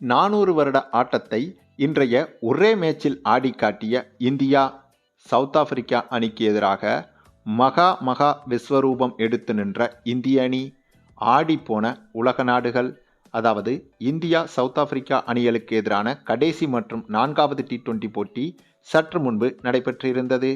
நானூறு வருட ஆட்டத்தை இன்றைய ஒரே மேட்சில் ஆடி காட்டிய இந்தியா சவுத் ஆப்பிரிக்கா அணிக்கு எதிராக மகா மகா விஸ்வரூபம் எடுத்து நின்ற இந்திய அணி ஆடிப்போன உலக நாடுகள் அதாவது இந்தியா சவுத் ஆப்பிரிக்கா அணிகளுக்கு எதிரான கடைசி மற்றும் நான்காவது டி டுவெண்டி போட்டி சற்று முன்பு நடைபெற்றிருந்தது.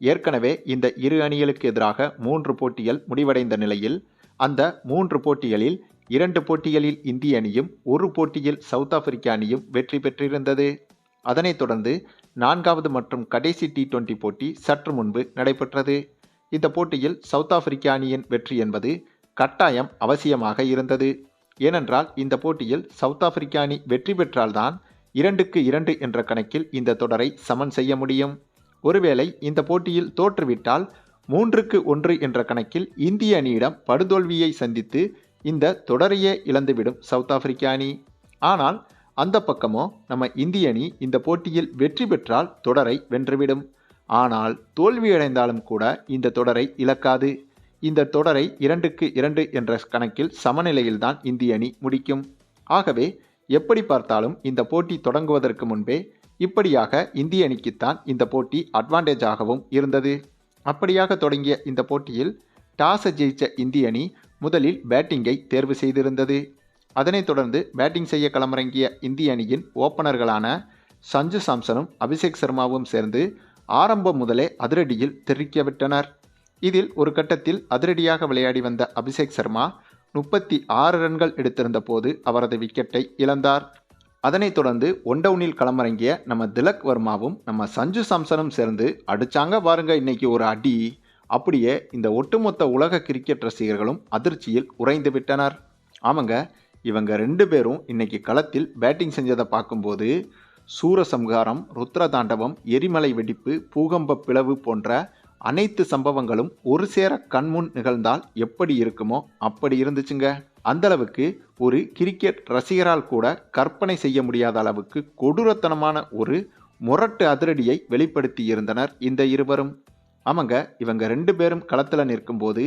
ஏற்கனவே இந்த இரு அணிகளுக்கு எதிராக மூன்று போட்டிகள் முடிவடைந்த நிலையில் அந்த மூன்று போட்டிகளில் இரண்டு போட்டிகளில் இந்திய அணியும் ஒரு போட்டியில் சவுத் ஆப்பிரிக்க அணியும் வெற்றி பெற்றிருந்தது. அதனைத் தொடர்ந்து நான்காவது மற்றும் கடைசி டி டுவெண்டி போட்டி சற்று முன்பு நடைபெற்றது. இந்த போட்டியில் சவுத் ஆப்பிரிக்க அணியின் வெற்றி என்பது கட்டாயம் அவசியமாக இருந்தது. ஏனென்றால் இந்த போட்டியில் சவுத் ஆப்பிரிக்க அணி வெற்றி பெற்றால்தான் இரண்டுக்கு இரண்டு என்ற கணக்கில் இந்த தொடரை சமன் செய்ய முடியும். ஒருவேளை இந்த போட்டியில் தோற்றுவிட்டால் மூன்றுக்கு ஒன்று என்ற கணக்கில் இந்திய அணியிடம் படுதோல்வியை சந்தித்து இந்த தொடரையே இழந்துவிடும் சவுத் ஆப்பிரிக்க அணி. ஆனால் அந்த பக்கமோ நம்ம இந்திய அணி இந்த போட்டியில் வெற்றி பெற்றால் தொடரை வென்றுவிடும். ஆனால் தோல்வியடைந்தாலும் கூட இந்த தொடரை இழக்காது. இந்த தொடரை இரண்டுக்கு இரண்டு என்ற கணக்கில் சமநிலையில்தான் இந்திய அணி முடிக்கும். ஆகவே எப்படி பார்த்தாலும் இந்த போட்டி தொடங்குவதற்கு முன்பே இப்படியாக இந்திய அணிக்குத்தான் இந்த போட்டி அட்வான்டேஜாகவும் இருந்தது. அப்படியாக தொடங்கிய இந்த போட்டியில் டாஸை ஜெயிச்ச இந்திய அணி முதலில் பேட்டிங்கை தேர்வு செய்திருந்தது. அதனைத் தொடர்ந்து பேட்டிங் செய்ய களமிறங்கிய இந்திய அணியின் ஓப்பனர்களான சஞ்சு சாம்சனும் அபிஷேக் சர்மாவும் சேர்ந்து ஆரம்பம் முதலே அதிரடியில் தெரிவிக்கவிட்டனர் இதில் ஒரு கட்டத்தில் அதிரடியாக விளையாடி வந்த அபிஷேக் சர்மா முப்பத்தி ஆறு ரன்கள் எடுத்திருந்த போது அவரது விக்கெட்டை இழந்தார். அதனைத் தொடர்ந்து ஒன்டவுனில் களமிறங்கிய நம்ம திலக் வர்மாவும் நம்ம சஞ்சு சாம்சனும் சேர்ந்து அடிச்சாங்க பாருங்க இன்னைக்கு ஒரு அடி. அப்படியே இந்த ஒட்டுமொத்த உலக கிரிக்கெட் ரசிகர்களும் அதிர்ச்சியில் உறைந்து விட்டனர். ஆமாங்க இவங்க ரெண்டு பேரும் இன்னைக்கு களத்தில் பேட்டிங் செஞ்சதை பார்க்கும்போது சூரசம்ஹாரம் ருத்ரதாண்டவம் எரிமலை வெடிப்பு பூகம்ப பிளவு போன்ற அனைத்து சம்பவங்களும் ஒரு சேர கண்முன் நிகழ்ந்தால் எப்படி இருக்குமோ அப்படி இருந்துச்சுங்க. அந்தளவுக்கு ஒரு கிரிக்கெட் ரசிகரால் கூட கற்பனை செய்ய முடியாத அளவுக்கு கொடூரத்தனமான ஒரு முரட்டு அதிரடியை வெளிப்படுத்தி இருந்தனர் இந்த இருவரும். ஆமாங்க இவங்க ரெண்டு பேரும் களத்தில் நிற்கும்போது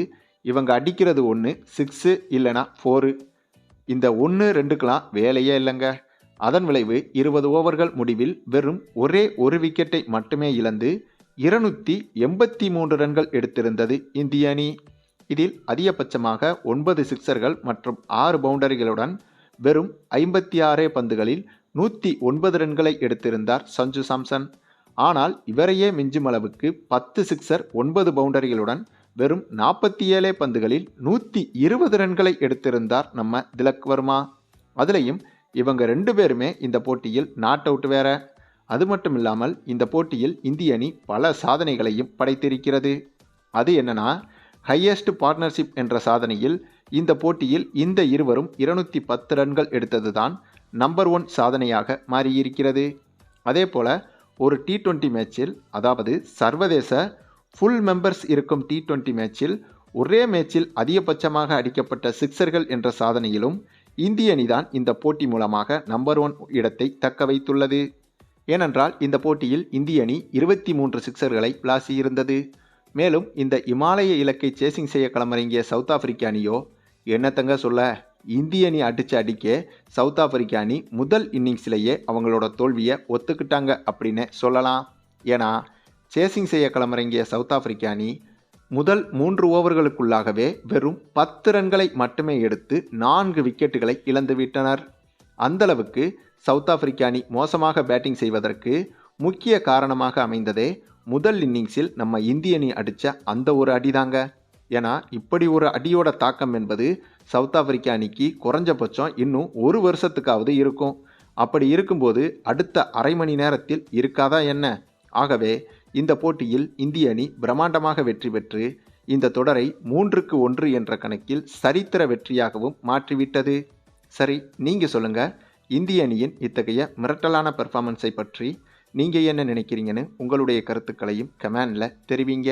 இவங்க அடிக்கிறது ஒன்று சிக்ஸு இல்லைனா ஃபோரு இந்த ஒன்று ரெண்டுக்கெலாம் வேலையே இல்லைங்க. அதன் விளைவு இருபது ஓவர்கள் முடிவில் வெறும் ஒரே ஒரு விக்கெட்டை மட்டுமே இழந்து இருநூற்றி எண்பத்தி மூன்று ரன்கள் எடுத்திருந்தது இந்திய அணி. இதில் அதிகபட்சமாக ஒன்பது சிக்சர்கள் மற்றும் ஆறு பவுண்டரிகளுடன் வெறும் ஐம்பத்தி ஆறே பந்துகளில் நூற்றி ஒன்பது ரன்களை எடுத்திருந்தார் சஞ்சு சாம்சன். ஆனால் இவரையே மிஞ்சும் அளவுக்கு பத்து சிக்ஸர் ஒன்பது பவுண்டரிகளுடன் வெறும் நாற்பத்தி ஏழே பந்துகளில் நூற்றி இருபது ரன்களை எடுத்திருந்தார் நம்ம திலக் வர்மா. அதுலேயும் இவங்க ரெண்டு பேருமே இந்த போட்டியில் நாட் அவுட் வேற. அது மட்டும் இல்லாமல் இந்த போட்டியில் இந்திய அணி பல சாதனைகளையும் படைத்திருக்கிறது. அது என்னன்னா ஹையஸ்ட் பார்ட்னர்ஷிப் என்ற சாதனையில் இந்த போட்டியில் இந்த இருவரும் இருநூற்றி பத்து ரன்கள் எடுத்ததுதான் நம்பர் ஒன் சாதனையாக மாறியிருக்கிறது. அதே போல் ஒரு டி டுவெண்ட்டி மேட்சில் அதாவது சர்வதேச ஃபுல் மெம்பர்ஸ் இருக்கும் டி டுவெண்ட்டி மேட்சில் ஒரே மேட்சில் அதிகபட்சமாக அடிக்கப்பட்ட சிக்சர்கள் என்ற சாதனையிலும் இந்திய அணிதான் இந்த போட்டி மூலமாக நம்பர் ஒன் இடத்தை தக்க வைத்துள்ளது. ஏனென்றால் இந்த போட்டியில் இந்திய அணி இருபத்தி மூன்று சிக்சர்களை விளாசியிருந்தது. மேலும் இந்த இமாலய இலக்கை சேசிங் செய்ய களமிறங்கிய சவுத் ஆப்பிரிக்க அணியோ என்னத்தங்க சொல்ல? இந்திய அணி அடித்து அடிக்க சவுத் ஆப்பிரிக்க அணி முதல் இன்னிங்ஸ்லேயே அவங்களோட தோல்வியை ஒத்துக்கிட்டாங்க அப்படின்னு சொல்லலாம். ஏன்னா சேசிங் செய்ய களமிறங்கிய சவுத் ஆப்பிரிக்க அணி முதல் மூன்று ஓவர்களுக்குள்ளாகவே வெறும் பத்து ரன்களை மட்டுமே எடுத்து நான்கு விக்கெட்டுகளை இழந்துவிட்டனர் அந்தளவுக்கு சவுத் ஆப்பிரிக்க அணி மோசமாக பேட்டிங் செய்வதற்கு முக்கிய காரணமாக அமைந்ததே முதல் இன்னிங்ஸில் நம்ம இந்திய அணி அடித்த அந்த ஒரு அடிதாங்க. ஏன்னா இப்படி ஒரு அடியோட தாக்கம் என்பது சவுத் ஆப்பிரிக்கா அணிக்கு குறைஞ்சபட்சம் இன்னும் ஒரு வருஷத்துக்காவது இருக்கும். அப்படி இருக்கும்போது அடுத்த அரை மணி நேரத்தில் இருக்காதா என்ன? ஆகவே இந்த போட்டியில் இந்திய அணி பிரம்மாண்டமாக வெற்றி பெற்று இந்த தொடரை மூன்றுக்கு ஒன்று என்ற கணக்கில் சரித்திர வெற்றியாகவும் மாற்றிவிட்டது. சரி நீங்கள் சொல்லுங்கள் இந்திய அணியின் இத்தகைய மிரட்டலான பெர்ஃபார்மன்ஸை பற்றி நீங்கள் என்ன நினைக்கிறீங்கன்னு உங்களுடைய கருத்துக்களையும் கமெண்டில் தெரிவிங்க.